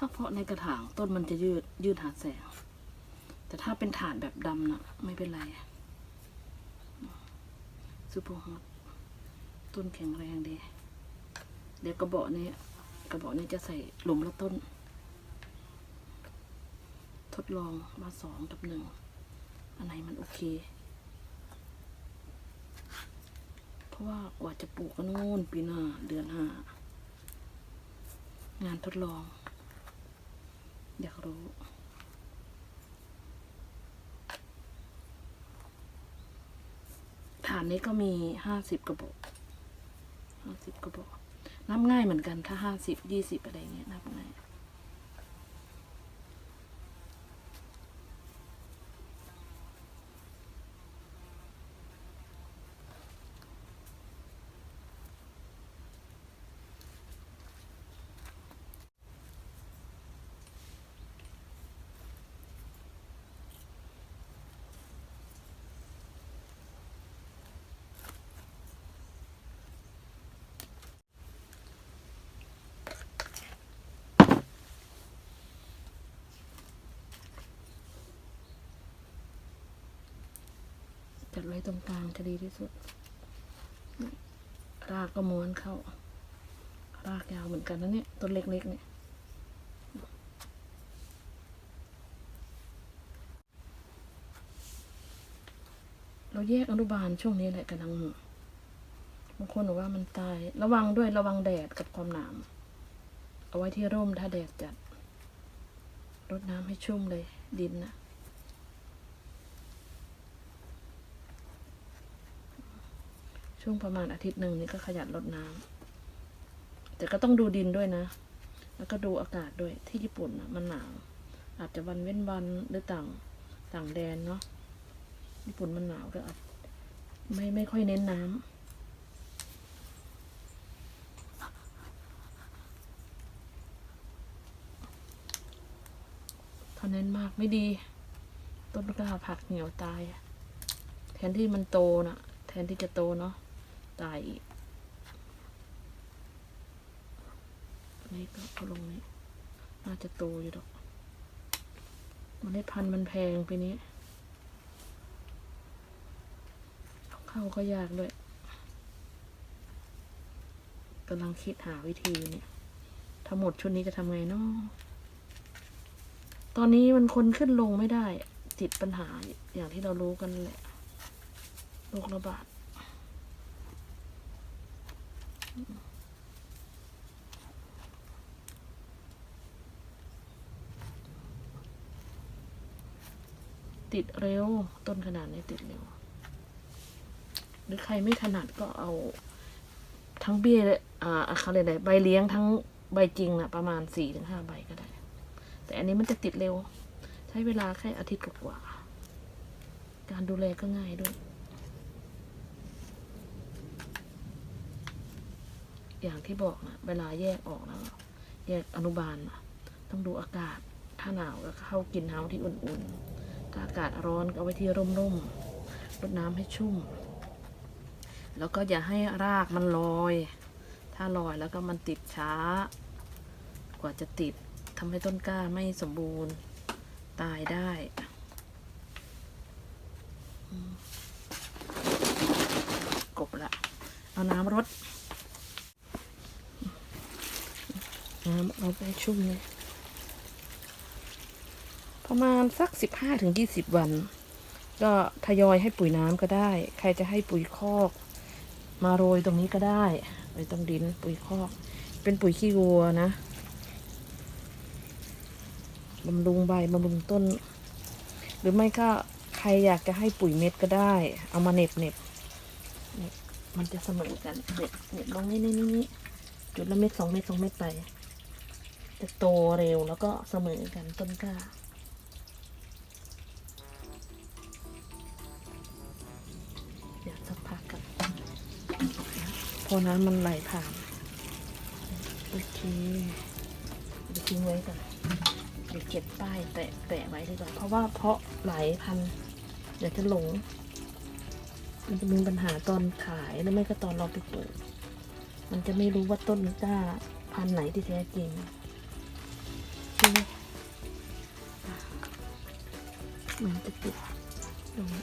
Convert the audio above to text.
ถ้าเพาะในกระถางต้นมันจะยืดยืดหาแสง แต่ถ้าเป็นถาดแบบดำนะไม่เป็นไรซูเปอร์ฮอตต้นแข็งแรงดี เดี๋ยวกระบอกนี้กระบอกนี้จะใส่หลุมละต้น ทดลองมาสองกับหนึ่งอันไหนมันโอเค เพราะว่ากว่าจะปลูกก็นู่นปีหน้าเดือนห้างานทดลอง อยากรู้ ฐานนี้ก็มีห้าสิบกระบอกห้าสิบกระบอก นับง่ายเหมือนกันถ้าห้าสิบยี่สิบอะไรเงี้ยนับง่าย จัดไว้ตรงกลางจะดีที่สุด รากก็ม้วนเข้า รากยาวเหมือนกันนะเนี่ยต้นเล็กๆเนี่ยเราแยกอนุบาลช่วงนี้แหละกำลังบางคนบอกว่ามันตาย ระวังด้วยระวังแดดกับความหนาวเอาไว้ที่ร่มถ้าแดดจัดรดน้ำให้ชุ่มเลยดินนะ ช่วงประมาณอาทิตย์หนึ่งนี่ก็ขยันรดน้ำแต่ก็ต้องดูดินด้วยนะ แล้วก็ดูอากาศด้วยที่ญี่ปุ่นนะมันหนาวอาจจะวันเว้นวันหรือต่างต่างแดนเนาะญี่ปุ่นมันหนาวก็อาจไม่ไม่ค่อยเน้นน้ำถ้าเน้นมากไม่ดี ต้นกล้าผักเหี่ยวตาย แทนที่มันโตน่ะ แทนที่จะโตเนาะ ตายอีกนี่ก็เอาลงนี้น่าจะโตอยู่ดอกมันได้พันธุ์มันแพงปีนี้ เข้าก็ยากด้วยกำลังคิดหาวิธีเนี่ยถ้าหมดชุดนี้จะทำไงเนาะตอนนี้มันคนขึ้นลงไม่ได้ ติดปัญหาอย่างที่เรารู้กันแหละโรคระบาด ติดเร็ว ต้นขนาดนี้ติดเร็ว หรือใครไม่ถนัดก็เอา ทั้งเบี้ยและอ่าเขาเรียกอะไรใบเลี้ยงทั้งใบจริงนะประมาณสี่ถึงห้าใบก็ได้ แต่อันนี้มันจะติดเร็ว ใช้เวลาแค่อาทิตย์กว่า การดูแลก็ง่ายด้วย อย่างที่บอกนะเวลาแยกออกแล้วแยกอนุบาลนะต้องดูอากาศถ้าหนาวก็เข้ากินเฮาที่อุ่นๆ ถ้าอากาศร้อนก็ไว้ที่ร่มๆรดน้ำให้ชุ่ม แล้วก็อย่าให้รากมันลอย ถ้าลอยแล้วก็มันติดช้า กว่าจะติดทำให้ต้นกล้าไม่สมบูรณ์ตายได้กบละ เอาน้ำรด น้ำเอาไปชุ่มเลยประมาณสักสิบห้าถึงยี่สิบวัน ก็ทยอยให้ปุ๋ยน้ำก็ได้ ใครจะให้ปุ๋ยคอก มาโรยตรงนี้ก็ได้ไว้ตรงดินปุ๋ยคอก เป็นปุ๋ยขี้วัวนะบำรุงใบบำรุงต้น หรือไม่ก็ใครอยากจะให้ปุ๋ยเม็ดก็ได้ เอามาเน็บเน็บมันจะเสมอกันเน็บเน็บลงนี่นี่นี่จุดละเม็ดสองเม็ดสองเม็ดไป จะโตเร็วแล้วก็เสมอกันต้นกล้า เดี๋ยวสักพักกันพอน้ำมันไหลผ่านโอเคเดี๋ยวทิ้งไว้ก่อนเดี๋ยวเก็บป้ายแตะแตะไว้ดีกว่าเพราะว่าเพาะหลายพันเดี๋ยวจะหลง มันจะมีปัญหาตอนขายหรือไม่ก็ตอนเราไปปลูกมันจะไม่รู้ว่าต้นกล้าพันไหนที่แท้จริง เหมือนจะติดตรงนี้